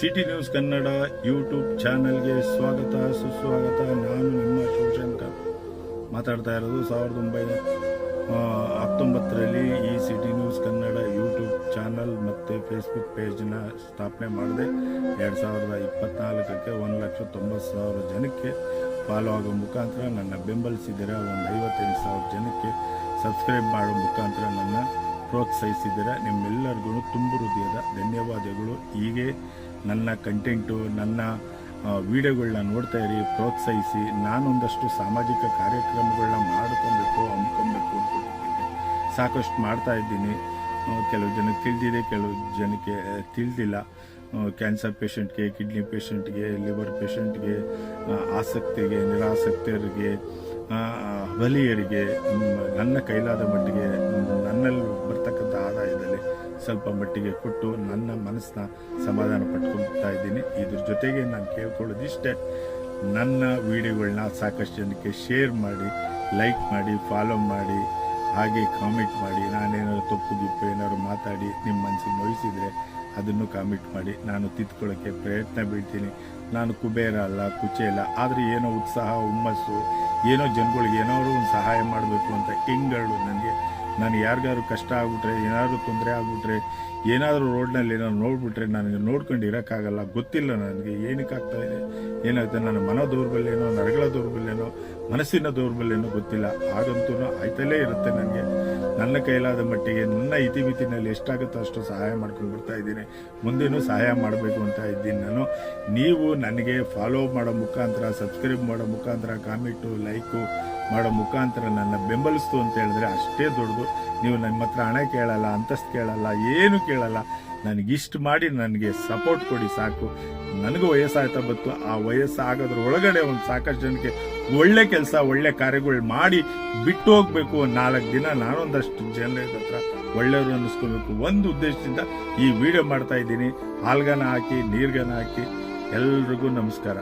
City news Kannada YouTube ಚಾನೆಲ್ಗೆ ಸ್ವಾಗತ, ಸುಸ್ವಾಗತ. ನಾನು ನಿಮ್ಮ ಶಿವಶಂಕರ್. ಮಾತಾಡ್ತಾ ಇರೋದು ಸಾವಿರದ ಒಂಬೈನೂರ ಹತ್ತೊಂಬತ್ತರಲ್ಲಿ ಈ city news Kannada YouTube channel ಮತ್ತು ಫೇಸ್ಬುಕ್ ಪೇಜ್ನ ಸ್ಥಾಪನೆ ಮಾಡಿದೆ. ಎರಡು ಸಾವಿರದ ಇಪ್ಪತ್ನಾಲ್ಕಕ್ಕೆ ಒಂದು ಲಕ್ಷ ತೊಂಬತ್ತು ಸಾವಿರ ಜನಕ್ಕೆ ಫಾಲೋ ಆಗೋ ಮುಖಾಂತರ ನನ್ನ ಬೆಂಬಲಿಸಿದರೆ ಒಂದು ಐವತ್ತೈದು ಸಾವಿರ ಜನಕ್ಕೆ ಸಬ್ಸ್ಕ್ರೈಬ್ ಮಾಡೋ ಮುಖಾಂತರ ನನ್ನ ಪ್ರೋತ್ಸಾಹಿಸಿದ್ದೀರಾ ನಿಮ್ಮೆಲ್ಲರಿಗೂ ತುಂಬ ಹೃದಯದ ಧನ್ಯವಾದಗಳು. ಹೀಗೆ ನನ್ನ ಕಂಟೆಂಟು, ನನ್ನ ವಿಡಿಯೋಗಳನ್ನ ನೋಡ್ತಾ ಇರಿ, ಪ್ರೋತ್ಸಾಹಿಸಿ, ನಾನೊಂದಷ್ಟು ಸಾಮಾಜಿಕ ಕಾರ್ಯಕ್ರಮಗಳನ್ನ ಮಾಡ್ಕೊಬೇಕು ಹಮ್ಮಿಕೊಬೇಕು ಅಂದ್ಕೊಂಡಿದ್ದೀನಿ ಸಾಕಷ್ಟು ಮಾಡ್ತಾ ಇದ್ದೀನಿ. ಕೆಲವು ಜನಕ್ಕೆ ತಿಳಿದಿದೆ, ಕೆಲವು ಜನಕ್ಕೆ ತಿಳಿದಿಲ್ಲ. ಕ್ಯಾನ್ಸರ್ ಪೇಷಂಟ್ಗೆ, ಕಿಡ್ನಿ ಪೇಷಂಟ್ಗೆ, ಲಿವರ್ ಪೇಷಂಟ್ಗೆ ಆಸಕ್ತಿಗೆ ನಿರಾಸಕ್ತಿಯರಿಗೆ ಬಲಿಯರಿಗೆ ನನ್ನ ಕೈಲಾದ ಮಟ್ಟಿಗೆ ಸ್ವಲ್ಪ ಮಟ್ಟಿಗೆ ಕೊಟ್ಟು ನನ್ನ ಮನಸ್ಸನ್ನ ಸಮಾಧಾನ ಪಟ್ಕೊಳ್ತಾ ಇದ್ದೀನಿ. ಇದ್ರ ಜೊತೆಗೆ ನಾನು ಕೇಳ್ಕೊಳ್ಳೋದಿಷ್ಟೇ, ನನ್ನ ವಿಡಿಯೋಗಳನ್ನ ಸಾಕಷ್ಟು ಜನಕ್ಕೆ ಶೇರ್ ಮಾಡಿ, ಲೈಕ್ ಮಾಡಿ, ಫಾಲೋ ಮಾಡಿ, ಹಾಗೆ ಕಾಮೆಂಟ್ ಮಾಡಿ, ನಾನೇನಾದ್ರು ತಪ್ಪು ಗಿಪ್ಪು ಏನಾದ್ರು ಮಾತಾಡಿ ನಿಮ್ಮ ಮನಸ್ಸಿಗೆ ನೋಯಿಸಿದರೆ ಅದನ್ನು ಕಾಮೆಂಟ್ ಮಾಡಿ. ನಾನು ತಿದ್ಕೊಳ್ಳೋಕ್ಕೆ ಪ್ರಯತ್ನ ಬೀಳ್ತೀನಿ. ನಾನು ಕುಬೇರ ಅಲ್ಲ, ಕುಚೆ ಇಲ್ಲ ಆದರೆ ಏನೋ ಉತ್ಸಾಹ, ಹುಮ್ಮಸ್ಸು, ಏನೋ ಜನಗಳಿಗೆ ಏನಾದ್ರು ಒಂದು ಸಹಾಯ ಮಾಡಬೇಕು ಅಂತ ಹೆಂಗಳು ನನಗೆ. ನಾನು ಯಾರಿಗಾದ್ರು ಕಷ್ಟ ಆಗ್ಬಿಟ್ರೆ, ಏನಾದರೂ ತೊಂದರೆ ಆಗ್ಬಿಟ್ರೆ, ಏನಾದರೂ ರೋಡ್ನಲ್ಲಿ ಏನಾದ್ರು ನೋಡಿಬಿಟ್ರೆ ನನಗೆ ನೋಡ್ಕೊಂಡು ಇರೋಕ್ಕಾಗಲ್ಲ, ಗೊತ್ತಿಲ್ಲ ನನಗೆ ಏನಕ್ಕೆ ಇದೆ ಏನಾಗುತ್ತೆ ನನ್ನ ಮನೋ ದೌರ್ಬಲ್ಯನೋ, ನರಗಳ ದೌರ್ಬಲ್ಯನೋ, ಮನಸ್ಸಿನ ದೌರ್ಬಲ್ಯನೋ ಗೊತ್ತಿಲ್ಲ. ಹಾಗಂತೂ ಆಯ್ತಲೇ ಇರುತ್ತೆ ನನಗೆ. ನನ್ನ ಕೈಲಾದ ಮಟ್ಟಿಗೆ ನನ್ನ ಇತಿಮಿತಿನಲ್ಲಿ ಎಷ್ಟಾಗುತ್ತೋ ಅಷ್ಟು ಸಹಾಯ ಮಾಡ್ಕೊಂಡು ಬರ್ತಾ ಇದ್ದೀನಿ. ಮುಂದೇನೂ ಸಹಾಯ ಮಾಡಬೇಕು ಅಂತ ಇದ್ದೀನಿ ನಾನು. ನೀವು ನನಗೆ ಫಾಲೋ ಮಾಡೋ ಮುಖಾಂತರ ಸಬ್ಸ್ಕ್ರೈಬ್ ಮಾಡೋ ಮುಖಾಂತರ ಕಾಮೆಂಟು ಲೈಕು ಮಾಡೋ ಮುಖಾಂತರ ನನ್ನ ಬೆಂಬಲಿಸ್ತು ಅಂತ ಹೇಳಿದ್ರೆ ಅಷ್ಟೇ ದೊಡ್ಡದು. ನೀವು ನನ್ನ ಹತ್ರ ಹಣ ಕೇಳಲ್ಲ, ಅಂತಸ್ತು ಕೇಳಲ್ಲ, ಏನು ಕೇಳಲ್ಲ. ನನಗಿಷ್ಟು ಮಾಡಿ ನನಗೆ ಸಪೋರ್ಟ್ ಕೊಡಿ ಸಾಕು. ನನಗೂ ವಯಸ್ಸಾಯ್ತಾ ಬಂತು. ಆ ವಯಸ್ಸು ಆಗೋದ್ರ ಒಳಗಡೆ ಒಂದು ಸಾಕಷ್ಟು ಜನಕ್ಕೆ ಒಳ್ಳೆ ಕೆಲಸ, ಒಳ್ಳೆ ಕಾರ್ಯಗಳು ಮಾಡಿ ಬಿಟ್ಟು ಹೋಗ್ಬೇಕು ನಾಲ್ಕು ದಿನ ನಾನೊಂದಷ್ಟು ಜನರ ಹತ್ರ ಒಳ್ಳೆಯವರು ಅನ್ನಿಸ್ಕೊಬೇಕು ಒಂದು ಉದ್ದೇಶದಿಂದ ಈ ವಿಡಿಯೋ ಮಾಡ್ತಾ ಇದ್ದೀನಿ. ಹಾಲ್ಗನ ಹಾಕಿ, ನೀರ್ಗನ ಹಾಕಿ ಎಲ್ರಿಗೂ ನಮಸ್ಕಾರ.